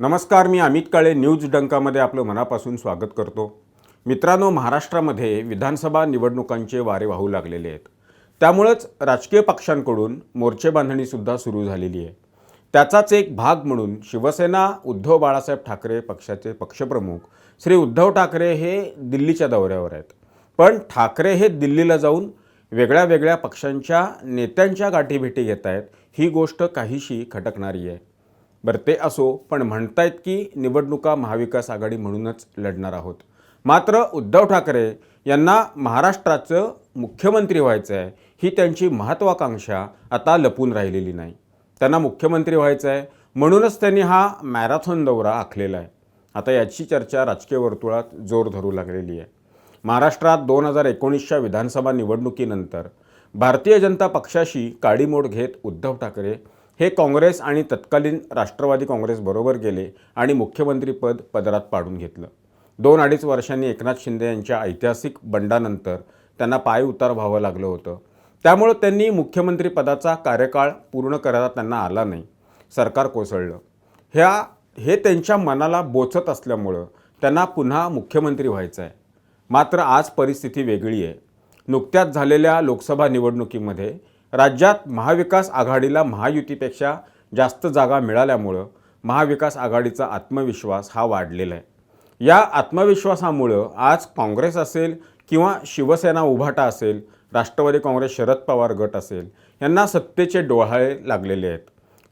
नमस्कार मी अमित काळे न्यूज डंकामध्ये आपलं मनापासून स्वागत करतो. मित्रांनो महाराष्ट्रामध्ये विधानसभा निवडणुकांचे वारे वाहू लागलेले आहेत. त्यामुळंच राजकीय पक्षांकडून मोर्चे बांधणीसुद्धा सुरू झालेली आहे. त्याचाच एक भाग म्हणून शिवसेना उद्धव बाळासाहेब ठाकरे पक्षाचे पक्षप्रमुख श्री उद्धव ठाकरे हे दिल्लीच्या दौऱ्यावर आहेत. पण ठाकरे हे दिल्लीला जाऊन वेगळ्या वेगळ्या पक्षांच्या नेत्यांच्या गाठीभेटी घेत आहेत ही गोष्ट काहीशी खटकणारी आहे. बरं ते असो पण म्हणतायत की निवडणुका महाविकास आघाडी म्हणूनच लढणार आहोत. मात्र उद्धव ठाकरे यांना महाराष्ट्राचं मुख्यमंत्री व्हायचं आहे ही त्यांची महत्त्वाकांक्षा आता लपून राहिलेली नाही. त्यांना मुख्यमंत्री व्हायचं आहे म्हणूनच त्यांनी हा मॅरेथॉन दौरा आखलेला आहे. आता याची चर्चा राजकीय वर्तुळात जोर धरू लागलेली आहे. महाराष्ट्रात दोन हजार एकोणीसच्या विधानसभा निवडणुकीनंतर भारतीय जनता पक्षाशी काडीमोड घेत उद्धव ठाकरे हे काँग्रेस आणि तत्कालीन राष्ट्रवादी काँग्रेसबरोबर गेले आणि मुख्यमंत्रीपद पदरात पाडून घेतलं. दोन अडीच वर्षांनी एकनाथ शिंदे यांच्या ऐतिहासिक बंडानंतर त्यांना पाय उतार व्हावं लागलं होतं. त्यामुळं त्यांनी मुख्यमंत्रीपदाचा कार्यकाळ पूर्ण करायला त्यांना आला नाही. सरकार कोसळलं. ह्या हे त्यांच्या मनाला बोचत असल्यामुळं त्यांना पुन्हा मुख्यमंत्री व्हायचं आहे. मात्र आज परिस्थिती वेगळी आहे. नुकत्याच झालेल्या लोकसभा निवडणुकीमध्ये राज्यात महाविकास आघाडीला महायुतीपेक्षा जास्त जागा मिळाल्यामुळं महाविकास आघाडीचा आत्मविश्वास हा वाढलेला आहे. या आत्मविश्वासामुळं आज काँग्रेस असेल किंवा शिवसेना उभाटा असेल राष्ट्रवादी काँग्रेस शरद पवार गट असेल यांना सत्तेचे डोहाळे लागलेले आहेत.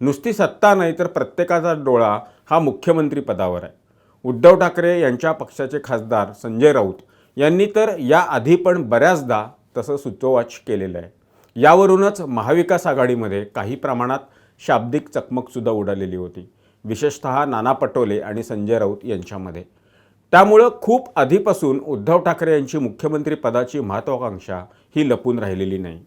नुसती सत्ता नाही तर प्रत्येकाचा डोळा हा मुख्यमंत्रीपदावर आहे. उद्धव ठाकरे यांच्या पक्षाचे खासदार संजय राऊत यांनी तर याआधी पण बऱ्याचदा तसं सुचोवाच केलेलं आहे. यावरूनच महाविकास आघाडीमध्ये काही प्रमाणात शाब्दिक चकमकसुद्धा उडालेली होती. विशेषतः नाना पटोले आणि संजय राऊत यांच्यामध्ये. त्यामुळं खूप आधीपासून उद्धव ठाकरे यांची मुख्यमंत्री पदाची महत्त्वाकांक्षा ही लपून राहिलेली नाही.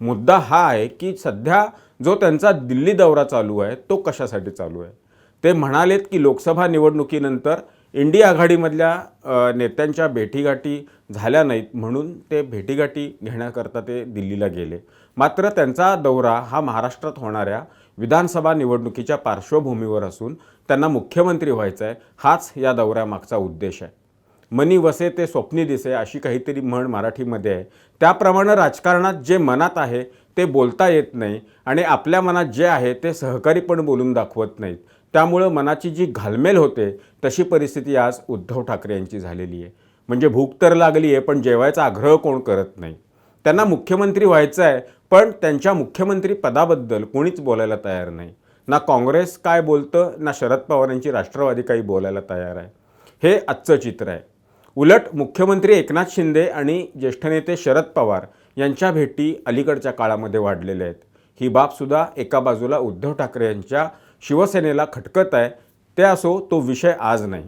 मुद्दा हा आहे की सध्या जो त्यांचा दिल्ली दौरा चालू आहे तो कशासाठी चालू आहे? ते म्हणालेत की लोकसभा निवडणुकीनंतर इंडिया आघाडीमधल्या नेत्यांच्या भेटीगाठी झाल्या नाहीत म्हणून ते भेटीगाठी घेण्याकरता ते दिल्लीला गेले. मात्र त्यांचा दौरा हा महाराष्ट्रात होणाऱ्या विधानसभा निवडणुकीच्या पार्श्वभूमीवर असून त्यांना मुख्यमंत्री व्हायचं आहे हाच या दौऱ्यामागचा उद्देश आहे. मनी वसे ते स्वप्नी दिसे अशी काहीतरी म्हण मराठीमध्ये आहे. त्याप्रमाणे राजकारणात जे मनात आहे ते बोलता येत नाही आणि आपल्या मनात जे आहे ते सहकारी पण बोलून दाखवत नाहीत. त्यामुळं मनाची जी घालमेल होते तशी परिस्थिती आज उद्धव ठाकरे यांची झालेली आहे. म्हणजे भूक तर लागली आहे पण जेवायचा आग्रह कोण करत नाही? त्यांना मुख्यमंत्री व्हायचं आहे पण त्यांच्या मुख्यमंत्री पदाबद्दल कोणीच बोलायला तयार नाही. ना काँग्रेस काय बोलतं ना शरद पवार यांची राष्ट्रवादी काही बोलायला तयार आहे. हे आजचं चित्र आहे. उलट मुख्यमंत्री एकनाथ शिंदे आणि ज्येष्ठ नेते शरद पवार यांच्या भेटी अलीकडच्या काळामध्ये वाढलेल्या आहेत. ही बाबसुद्धा एका बाजूला उद्धव ठाकरे यांच्या शिवसेनेला खटकत आहे ते असो तो विषय आज नाही.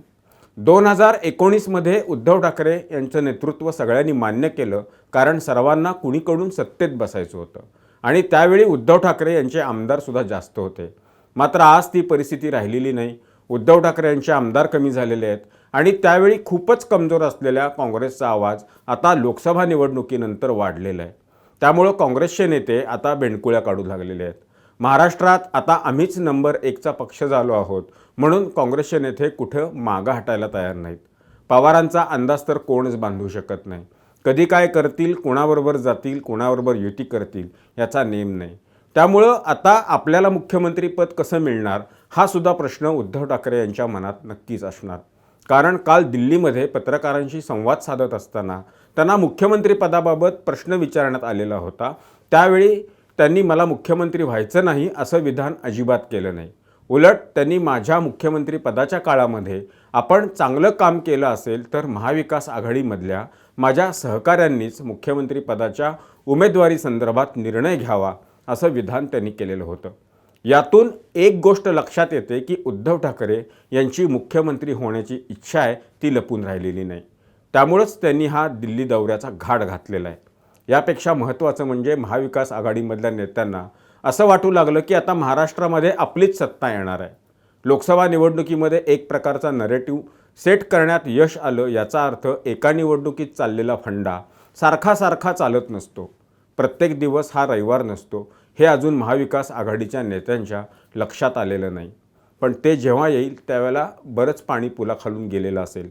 दोन हजार एकोणीसमध्ये उद्धव ठाकरे यांचं नेतृत्व सगळ्यांनी मान्य केलं कारण सर्वांना कुणीकडून सत्तेत बसायचं होतं. आणि त्यावेळी उद्धव ठाकरे यांचे आमदारसुद्धा जास्त होते. मात्र आज ती परिस्थिती राहिलेली नाही. उद्धव ठाकरे यांचे आमदार कमी झालेले आहेत आणि त्यावेळी खूपच कमजोर असलेल्या काँग्रेसचा आवाज आता लोकसभा निवडणुकीनंतर वाढलेला आहे. त्यामुळं काँग्रेसचे नेते आता बेंडकुळ्या काढू लागलेले आहेत. महाराष्ट्रात आता आम्हीच नंबर एकचा पक्ष झालो आहोत. म्हणून काँग्रेसचे नेते कुठं मागं हटायला तयार नाहीत. पवारांचा अंदाज तर कोणच बांधू शकत नाही. कधी काय करतील कोणाबरोबर जातील कोणाबरोबर युती करतील याचा नेम नाही. त्यामुळं आता आपल्याला मुख्यमंत्रीपद कसं मिळणार हा सुद्धा प्रश्न उद्धव ठाकरे यांच्या मनात नक्कीच असणार. कारण काल दिल्लीमध्ये पत्रकारांशी संवाद साधत असताना त्यांना मुख्यमंत्रीपदाबाबत प्रश्न विचारण्यात आलेला होता. त्यावेळी त्यांनी मला मुख्यमंत्री व्हायचं नाही असं विधान अजिबात केलं नाही. उलट त्यांनी माझ्या मुख्यमंत्रीपदाच्या काळामध्ये आपण चांगलं काम केलं असेल तर महाविकास आघाडीमधल्या माझ्या सहकाऱ्यांनीच मुख्यमंत्रीपदाच्या उमेदवारी संदर्भात निर्णय घ्यावा असं विधान त्यांनी केलेलं होतं. यातून एक गोष्ट लक्षात येते की उद्धव ठाकरे यांची मुख्यमंत्री होण्याची इच्छा आहे ती लपून राहिलेली नाही. त्यामुळंच त्यांनी हा दिल्ली दौऱ्याचा घाट घातलेला आहे. यापेक्षा महत्त्वाचं म्हणजे महाविकास आघाडीमधल्या नेत्यांना असं वाटू लागलं की आता महाराष्ट्रामध्ये आपलीच सत्ता येणार आहे. लोकसभा निवडणुकीमध्ये एक प्रकारचा नरेटिव्ह सेट करण्यात यश आलं याचा अर्थ एका निवडणुकीत चाललेला फंडा सारखा सारखा चालत नसतो. प्रत्येक दिवस हा रविवार नसतो. हे अजून महाविकास आघाडीच्या नेत्यांच्या लक्षात आलेलं नाही. पण ते जेव्हा येईल त्यावेळेला बरंच पाणी पुलाखालून गेलेलं असेल.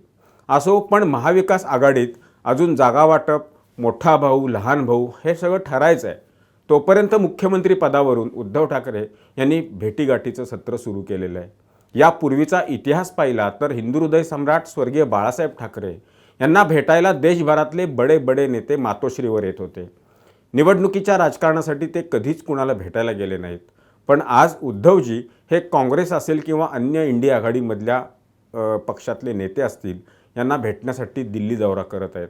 असो पण महाविकास आघाडीत अजून जागा वाटप मोठा भाऊ लहान भाऊ हे सगळं ठरायचं आहे तोपर्यंत मुख्यमंत्री पदावरून उद्धव ठाकरे यांनी भेटीगाठीचं सत्र सुरू केलेलं आहे. यापूर्वीचा इतिहास पाहिला तर हिंदू हृदय सम्राट स्वर्गीय बाळासाहेब ठाकरे यांना भेटायला देशभरातले बडे बडे नेते मातोश्रीवर येत होते. निवडणुकीच्या राजकारणासाठी ते कधीच कुणाला भेटायला गेले नाहीत. पण आज उद्धवजी हे काँग्रेस असेल किंवा अन्य इंडिया आघाडीमधल्या पक्षातले नेते असतील यांना भेटण्यासाठी दिल्ली दौरा करत आहेत.